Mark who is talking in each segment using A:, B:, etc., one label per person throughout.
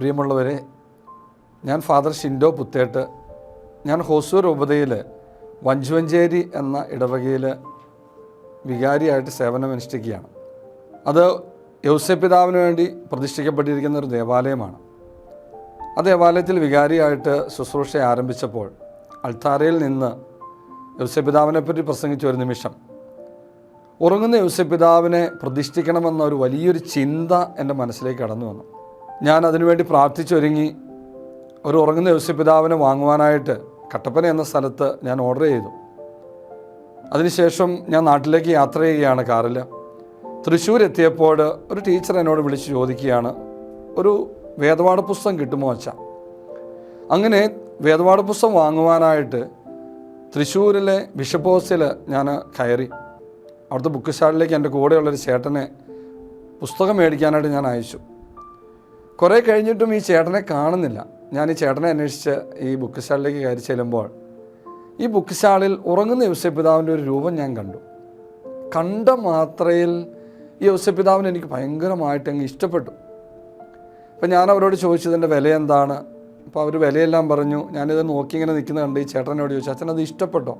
A: പ്രിയമുള്ളവരെ ഞാൻ ഫാദർ ഷിൻഡോ പുത്തേട്ട്. ഞാൻ ഹോസൂർ ഉപതയിൽ വഞ്ചുവഞ്ചേരി എന്ന ഇടവകയിൽ വികാരിയായിട്ട് സേവനമനുഷ്ഠിക്കുകയാണ് അത് യൗസപിതാവിന് വേണ്ടി പ്രതിഷ്ഠിക്കപ്പെട്ടിരിക്കുന്ന ഒരു ദേവാലയമാണ്. ആ ദേവാലയത്തിൽ വികാരിയായിട്ട് ശുശ്രൂഷ ആരംഭിച്ചപ്പോൾ അൾത്താരയിൽ നിന്ന് യൗസ്യപിതാവിനെപ്പറ്റി പറ്റി പ്രസംഗിച്ച ഒരു നിമിഷം. ഉറങ്ങുന്ന യൗസപിതാവിനെ പ്രതിഷ്ഠിക്കണമെന്ന ഒരു വലിയൊരു ചിന്ത എന്റെ മനസ്സിലേക്ക് കടന്നു വന്നു. ഞാൻ അതിനുവേണ്ടി പ്രാർത്ഥിച്ചൊരുങ്ങി ഒരു ഉറങ്ങുന്ന യൗസപിതാവിനെ വാങ്ങുവാനായിട്ട് കട്ടപ്പന എന്ന സ്ഥലത്ത് ഞാൻ ഓർഡർ ചെയ്തു. അതിനുശേഷം ഞാൻ നാട്ടിലേക്ക് യാത്ര ചെയ്യുകയാണ് കാറിൽ. തൃശ്ശൂർ എത്തിയപ്പോൾ ഒരു ടീച്ചർ എന്നോട് വിളിച്ച് ചോദിക്കുകയാണ് ഒരു വേദപാഠ പുസ്തകം കിട്ടുമോ അച്ഛ? അങ്ങനെ വേദപാഠ പുസ്തകം വാങ്ങുവാനായിട്ട് തൃശ്ശൂരിലെ ബിഷപ്പ് ഹൗസിൽ ഞാൻ കയറി. അവിടുത്തെ ബുക്ക് സ്റ്റാളിലേക്ക് എന്റെ കൂടെയുള്ളൊരു ചേട്ടനെ പുസ്തകം മേടിക്കാനായിട്ട് ഞാൻ അയച്ചു. കുറേ കഴിഞ്ഞിട്ടും ഈ ചേട്ടനെ കാണുന്നില്ല. ഞാൻ ഈ ചേട്ടനെ അന്വേഷിച്ച് ഈ ബുക്ക് സ്റ്റാളിലേക്ക് കയറി ചെല്ലുമ്പോൾ ഈ ബുക്ക് സ്റ്റാളിൽ ഉറങ്ങുന്ന യൗസപിതാവിന്റെ ഒരു രൂപം ഞാൻ കണ്ടു. കണ്ട മാത്രയിൽ ഈ യൗസപിതാവിന് എനിക്ക് ഭയങ്കരമായിട്ട് അങ്ങ് ഇഷ്ടപ്പെട്ടു. അപ്പം ഞാൻ അവരോട് ചോദിച്ചു ഇതിന്റെ വില എന്താണ്? അപ്പോൾ അവർ വിലയെല്ലാം പറഞ്ഞു ഞാനിത് നോക്കി ഇങ്ങനെ നിൽക്കുന്ന കണ്ട് ഈ ചേട്ടനോട് ചോദിച്ചു അച്ഛൻ അത് ഇഷ്ടപ്പെട്ടോ?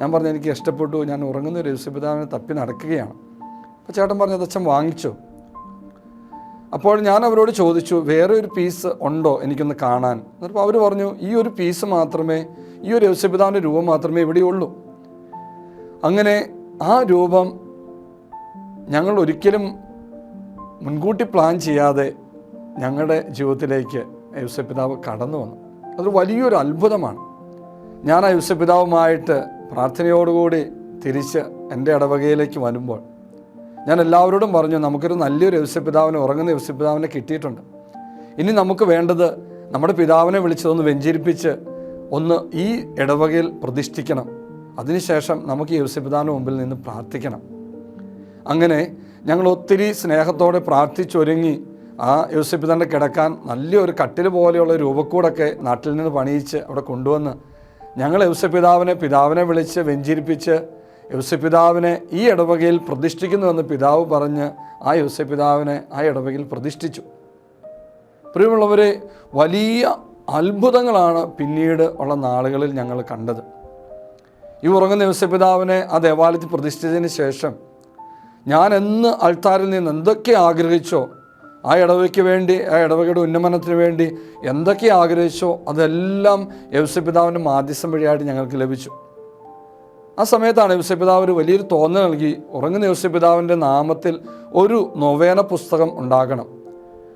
A: ഞാൻ പറഞ്ഞു എനിക്ക് ഇഷ്ടപ്പെട്ടു. ഞാൻ ഉറങ്ങുന്ന ഒരു യൗസപിതാവിനെ തപ്പി നടക്കുകയാണ്. അപ്പോൾ ചേട്ടൻ പറഞ്ഞു അത് അച്ഛൻ വാങ്ങിച്ചോ? അപ്പോൾ ഞാൻ അവരോട് ചോദിച്ചു വേറെ ഒരു പീസ് ഉണ്ടോ എനിക്കൊന്ന് കാണാൻ? എന്നിട്ട് അവർ പറഞ്ഞു ഈ ഒരു പീസ് മാത്രമേ ഈ ഒരു യൗസപിതാവിന്റെ രൂപം മാത്രമേ ഇവിടെയുള്ളൂ അങ്ങനെ ആ രൂപം ഞങ്ങൾ ഒരിക്കലും മുൻകൂട്ടി പ്ലാൻ ചെയ്യാതെ ഞങ്ങളുടെ ജീവിതത്തിലേക്ക് യൗസപിതാവ് കടന്നു വന്നു. അതൊരു വലിയൊരു അത്ഭുതമാണ്. ഞാൻ ആ യൗസപിതാവുമായിട്ട് പ്രാർത്ഥനയോടുകൂടി തിരിച്ച് എന്റെ ഇടവകയിലേക്ക് വരുമ്പോൾ ഞാൻ എല്ലാവരോടും പറഞ്ഞു നമുക്കൊരു നല്ലൊരു യവസ്യപിതാവിനെ ഉറങ്ങുന്ന യവസ്യപിതാവിനെ കിട്ടിയിട്ടുണ്ട്. ഇനി നമുക്ക് വേണ്ടത് നമ്മുടെ പിതാവിനെ വിളിച്ചതൊന്ന് വെഞ്ചരിപ്പിച്ച് ഒന്ന് ഈ ഇടവകയിൽ പ്രതിഷ്ഠിക്കണം. അതിനുശേഷം നമുക്ക് ഈ യൗസപിതാവിന് മുമ്പിൽ നിന്ന് പ്രാർത്ഥിക്കണം. അങ്ങനെ ഞങ്ങൾ ഒത്തിരി സ്നേഹത്തോടെ പ്രാർത്ഥിച്ചൊരുങ്ങി ആ യൂസഫിതാന്റെ കിടക്കാൻ നല്ലൊരു കട്ടിൽ പോലെയുള്ള രൂപക്കൂടൊക്കെ നാട്ടിൽ നിന്ന് പണിയിച്ച് അവിടെ കൊണ്ടുവന്ന് ഞങ്ങൾ യൗസപിതാവിനെ പിതാവിനെ വിളിച്ച് വെഞ്ചിരിപ്പിച്ച് യൗസപിതാവിനെ ഈ ഇടവകയിൽ പ്രതിഷ്ഠിക്കുന്നുവെന്ന് പിതാവ് പറഞ്ഞ് ആ യൗസപിതാവിനെ ആ ഇടവകയിൽ പ്രതിഷ്ഠിച്ചു. പ്രിയമുള്ളവരെ വലിയ അത്ഭുതങ്ങളാണ് പിന്നീട് ഉള്ള നാളുകളിൽ ഞങ്ങൾ കണ്ടത്. ഈ ഉറങ്ങുന്ന യൗസപിതാവിനെ ആ ദേവാലയത്തിൽ പ്രതിഷ്ഠിച്ചതിന് ശേഷം ഞാൻ എന്ന് അൾത്താരിൽ നിന്ന് എന്തൊക്കെ ആഗ്രഹിച്ചോ ആ ഇടവയ്ക്ക് വേണ്ടി ആ ഇടവകയുടെ ഉന്നമനത്തിന് വേണ്ടി എന്തൊക്കെ ആഗ്രഹിച്ചോ അതെല്ലാം യവസപിതാവിന്റെ മാധ്യസ്ഥം വഴിയായിട്ട് ഞങ്ങൾക്ക് ലഭിച്ചു. ആ സമയത്താണ് യവസപിതാവ് ഒരു വലിയൊരു തോന്നൽ നൽകി. ഉറങ്ങുന്ന യവസപിതാവിന്റെ നാമത്തിൽ ഒരു നൊവേന പുസ്തകം ഉണ്ടാകണം.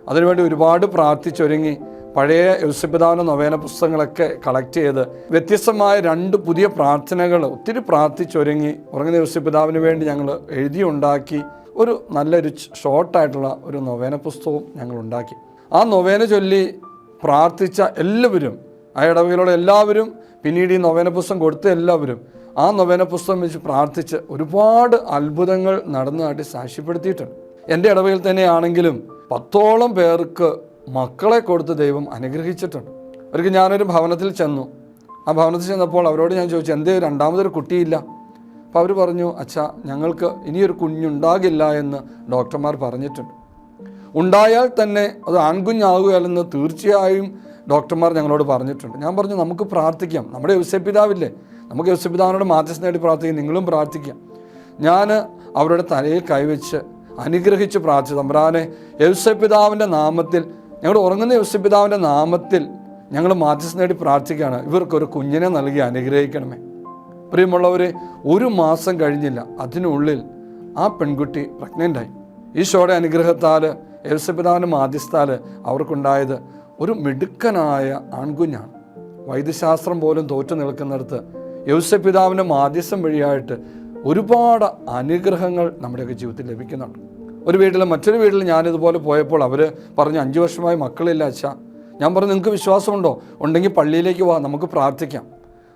A: അതിനുവേണ്ടി ഒരുപാട് പ്രാർത്ഥിച്ചൊരുങ്ങി. പഴയ യൗസപിതാവിന്റെ നൊവേന പുസ്തകങ്ങളൊക്കെ കളക്ട് ചെയ്ത് വ്യത്യസ്തമായ രണ്ട് പുതിയ പ്രാർത്ഥനകൾ ഒത്തിരി പ്രാർത്ഥിച്ചൊരുങ്ങി. ഉറങ്ങുന്ന യൗസപിതാവിന് വേണ്ടി ഞങ്ങൾ എഴുതിയുണ്ടാക്കി. ഒരു നല്ലൊരു ഷോർട്ടായിട്ടുള്ള ഒരു നൊവേന പുസ്തകവും ഞങ്ങൾ ഉണ്ടാക്കി. ആ നൊവേന ചൊല്ലി പ്രാർത്ഥിച്ച എല്ലാവരും ആ ഇടവകയിലുള്ള എല്ലാവരും പിന്നീട് ഈ നൊവേന പുസ്തകം കൊടുത്ത എല്ലാവരും ആ നൊവേന പുസ്തകം വെച്ച് പ്രാർത്ഥിച്ച് ഒരുപാട് അത്ഭുതങ്ങൾ നടന്നതായിട്ട് സാക്ഷ്യപ്പെടുത്തിയിട്ടുണ്ട്. എന്റെ ഇടവകയിൽ തന്നെയാണെങ്കിലും പത്തോളം പേർക്ക് മക്കളെ കൊടുത്ത് ദൈവം അനുഗ്രഹിച്ചിട്ടുണ്ട്. ഒരിക്കൽ ഞാനൊരു ഭവനത്തിൽ ചെന്നു. ആ ഭവനത്തിൽ ചെന്നപ്പോൾ അവരോട് ഞാൻ ചോദിച്ചു എന്തേ രണ്ടാമതൊരു കുട്ടിയില്ല? അപ്പോൾ അവർ പറഞ്ഞു അച്ഛാ ഞങ്ങൾക്ക് ഇനിയൊരു കുഞ്ഞുണ്ടാകില്ല എന്ന് ഡോക്ടർമാർ പറഞ്ഞിട്ടുണ്ട്. ഉണ്ടായാൽ തന്നെ അത് ആൺകുഞ്ഞാകുകയല്ലെന്ന് തീർച്ചയായും ഡോക്ടർമാർ ഞങ്ങളോട് പറഞ്ഞിട്ടുണ്ട്. ഞാൻ പറഞ്ഞു നമുക്ക് പ്രാർത്ഥിക്കാം. നമ്മുടെ യവസപിതാവില്ലേ നമുക്ക് യേശുപിതാവിനോട് മാധ്യസ്ഥ നേടി പ്രാർത്ഥിക്കാം നിങ്ങളും പ്രാർത്ഥിക്കാം ഞാൻ അവരുടെ തലയിൽ കൈവച്ച് അനുഗ്രഹിച്ച് പ്രാർത്ഥിച്ചു. തമ്പ്രാനെ യേശുപിതാവിന്റെ നാമത്തിൽ ഞങ്ങൾ ഉറങ്ങുന്ന യേശുപിതാവിന്റെ നാമത്തിൽ ഞങ്ങൾ മാധ്യസ്ഥ നേടി പ്രാർത്ഥിക്കുകയാണ്. ഇവർക്കൊരു കുഞ്ഞിനെ നൽകി അനുഗ്രഹിക്കണമേ. പ്രിയമുള്ളവർ ഒരു മാസം കഴിഞ്ഞില്ല. അതിനുള്ളിൽ ആ പെൺകുട്ടി പ്രഗ്നന്റായി ഈശോയുടെ അനുഗ്രഹത്താൽ യവസപിതാവിന്റെ മാധ്യസ്ഥാൽ അവർക്കുണ്ടായത് ഒരു മിടുക്കനായ ആൺകുഞ്ഞാണ്. വൈദ്യശാസ്ത്രം പോലും തോറ്റു നിൽക്കുന്നിടത്ത് യൗസപിതാവിന്റെ മാധ്യസ്ഥം വഴിയായിട്ട് ഒരുപാട് അനുഗ്രഹങ്ങൾ നമ്മുടെയൊക്കെ ജീവിതത്തിൽ ലഭിക്കുന്നുണ്ട്. ഒരു വീട്ടിൽ മറ്റൊരു വീട്ടിൽ ഞാനിതുപോലെ പോയപ്പോൾ അവർ പറഞ്ഞു അഞ്ച് വർഷമായി മക്കളില്ല അച്ഛാ. ഞാൻ പറഞ്ഞു നിങ്ങൾക്ക് വിശ്വാസമുണ്ടോ? ഉണ്ടെങ്കിൽ പള്ളിയിലേക്ക് വാ നമുക്ക് പ്രാർത്ഥിക്കാം.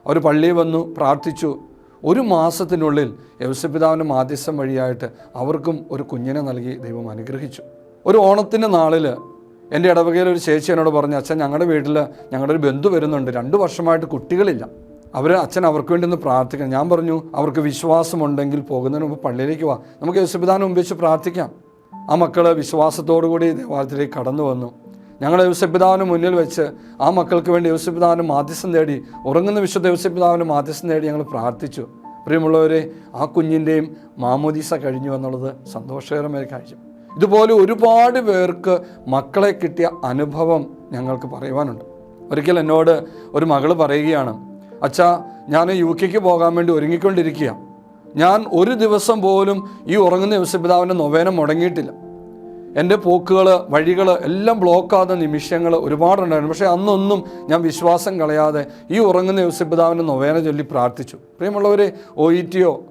A: അവർ പള്ളിയിൽ വന്നു പ്രാർത്ഥിച്ചു. ഒരു മാസത്തിനുള്ളിൽ യവസപിതാവിന്റെ മാധ്യസ്ഥം വഴിയായിട്ട് അവർക്കും ഒരു കുഞ്ഞിനെ നൽകി ദൈവം അനുഗ്രഹിച്ചു. ഒരു ഓണത്തിന്റെ നാളിൽ എന്റെ ഇടവകയിൽ ഒരു ചേച്ചി എന്നോട് പറഞ്ഞു അച്ഛൻ ഞങ്ങളുടെ വീട്ടിൽ ഞങ്ങളുടെ ഒരു ബന്ധു വരുന്നുണ്ട് രണ്ട് വർഷമായിട്ട് കുട്ടികളില്ല. അവർ അച്ഛൻ അവർക്ക് വേണ്ടി ഒന്ന് പ്രാർത്ഥിക്കണം. ഞാൻ പറഞ്ഞു അവർക്ക് വിശ്വാസമുണ്ടെങ്കിൽ പോകുന്നതിന് മുമ്പ് പള്ളിയിലേക്ക് വാ. നമുക്ക് യേശുപിതാവിന് മുമ്പ് വെച്ച് പ്രാർത്ഥിക്കാം. ആ മക്കൾ വിശ്വാസത്തോടു കൂടി ദേവാലയത്തിലേക്ക് കടന്നു വന്നു. ഞങ്ങൾ യൗസപിതാവിന് മുന്നിൽ വെച്ച് ആ മക്കൾക്ക് വേണ്ടി യൗസപിതാവിന് മാധ്യസ്ഥം നേടി ഉറങ്ങുന്ന വിശുദ്ധ യൗസപിതാവിന് മാധ്യസ്ഥം നേടി ഞങ്ങൾ പ്രാർത്ഥിച്ചു. പ്രിയമുള്ളവരെ ആ കുഞ്ഞിന്റെയും മാമോദീസ കഴിഞ്ഞു എന്നുള്ളത് സന്തോഷകരമായ കാര്യം. ഇതുപോലെ ഒരുപാട് പേർക്ക് മക്കളെ കിട്ടിയ അനുഭവം ഞങ്ങൾക്ക് പറയുവാനുണ്ട്. ഒരിക്കൽ എന്നോട് ഒരു മകൾ പറയുകയാണ് അച്ഛാ ഞാൻ യു കെക്ക് പോകാൻ വേണ്ടി ഒരുങ്ങിക്കൊണ്ടിരിക്കുക. ഞാൻ ഒരു ദിവസം പോലും ഈ ഉറങ്ങുന്ന യൗസപിതാവിന്റെ നൊവേന മുടങ്ങിയിട്ടില്ല. എന്റെ പോക്കുകൾ വഴികൾ എല്ലാം ബ്ലോക്കാകുന്ന നിമിഷങ്ങൾ ഒരുപാടുണ്ടായിരുന്നു. പക്ഷേ അന്നൊന്നും ഞാൻ വിശ്വാസം കളയാതെ ഈ ഉറങ്ങുന്ന യൗസപിതാവിന്റെ നൊവേന ചൊല്ലി പ്രാർത്ഥിച്ചു. പ്രിയമുള്ളവർ ഒ ഇ ടിയോ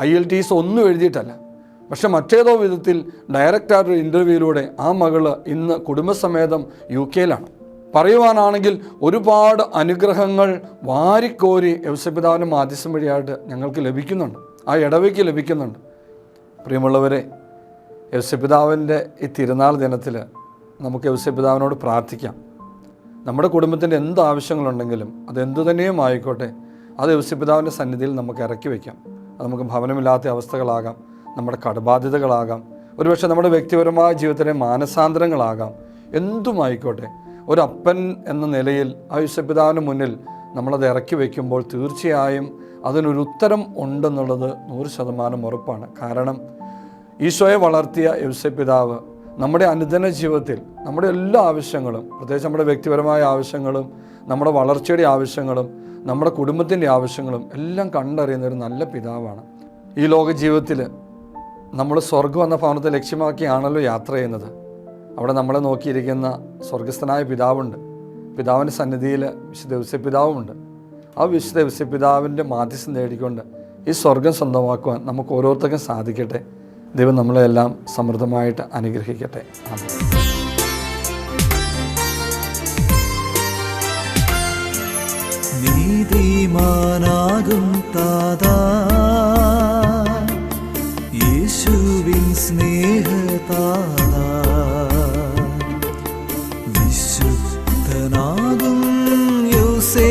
A: ഐ എൽ ടി എസോ ഒന്നും എഴുതിയിട്ടല്ല. പക്ഷെ മറ്റേതോ വിധത്തിൽ ഡയറക്റ്റായിട്ടൊരു ഇന്റർവ്യൂയിലൂടെ ആ മകൾ ഇന്ന് കുടുംബസമേതം യു കെയിലാണ്. പറയുവാനാണെങ്കിൽ ഒരുപാട് അനുഗ്രഹങ്ങൾ വാരിക്കോരി യവസപിതാവിന്റെ മാധ്യസ്ഥം വഴിയായിട്ട് ഞങ്ങൾക്ക് ലഭിക്കുന്നുണ്ട്. ആ ഇടവയ്ക്ക് ലഭിക്കുന്നുണ്ട്. പ്രിയമുള്ളവരെ യൗസപിതാവിന്റെ ഈ തിരുനാൾ ദിനത്തിൽ നമുക്ക് യൗസപിതാവിനോട് പ്രാർത്ഥിക്കാം. നമ്മുടെ കുടുംബത്തിന്റെ എന്ത് ആവശ്യങ്ങളുണ്ടെങ്കിലും അതെന്തു തന്നെയും ആയിക്കോട്ടെ അത് യൗസപിതാവിന്റെ സന്നിധിയിൽ നമുക്ക് ഇറക്കി വയ്ക്കാം. അത് നമുക്ക് ഭവനമില്ലാത്ത അവസ്ഥകളാകാം നമ്മുടെ കടബാധ്യതകളാകാം ഒരുപക്ഷെ നമ്മുടെ വ്യക്തിപരമായ ജീവിതത്തിലെ മാനസാന്തരങ്ങളാകാം. എന്തുമായിക്കോട്ടെ ഒരു അപ്പൻ എന്ന നിലയിൽ ആ യൗസപിതാവിന് മുന്നിൽ നമ്മളത് ഇറക്കി വയ്ക്കുമ്പോൾ തീർച്ചയായും അതിനൊരു ഉത്തരം ഉണ്ടെന്നുള്ളത് നൂറ് ശതമാനം ഉറപ്പാണ്. കാരണം ഈശോയെ വളർത്തിയ യോസെപിതാവ് നമ്മുടെ അനുദിന ജീവിതത്തിൽ നമ്മുടെ എല്ലാ ആവശ്യങ്ങളും പ്രത്യേകിച്ച് നമ്മുടെ വ്യക്തിപരമായ ആവശ്യങ്ങളും നമ്മുടെ വളർച്ചയുടെ ആവശ്യങ്ങളും നമ്മുടെ കുടുംബത്തിന്റെ ആവശ്യങ്ങളും എല്ലാം കണ്ടറിയുന്ന ഒരു നല്ല പിതാവാണ്. ഈ ലോക ജീവിതത്തിൽ നമ്മൾ സ്വർഗം എന്ന ഭവനത്തെ ലക്ഷ്യമാക്കിയാണല്ലോ യാത്ര ചെയ്യുന്നത്. അവിടെ നമ്മളെ നോക്കിയിരിക്കുന്ന സ്വർഗസ്ഥനായ പിതാവുണ്ട്. പിതാവിന്റെ സന്നിധിയിൽ വിശുദ്ധ പിതാവുമുണ്ട് ആ വിശുദ്ധ പിതാവിന്റെ മാധ്യസ്ഥം നേടിക്കൊണ്ട് ഈ സ്വർഗം സ്വന്തമാക്കുവാൻ നമുക്ക് ഓരോരുത്തർക്കും സാധിക്കട്ടെ. ദൈവം നമ്മളെല്ലാം സമൃദ്ധമായിട്ട് അനുഗ്രഹിക്കട്ടെ.
B: താതാ വിശുദ്ധനാകും യോസേ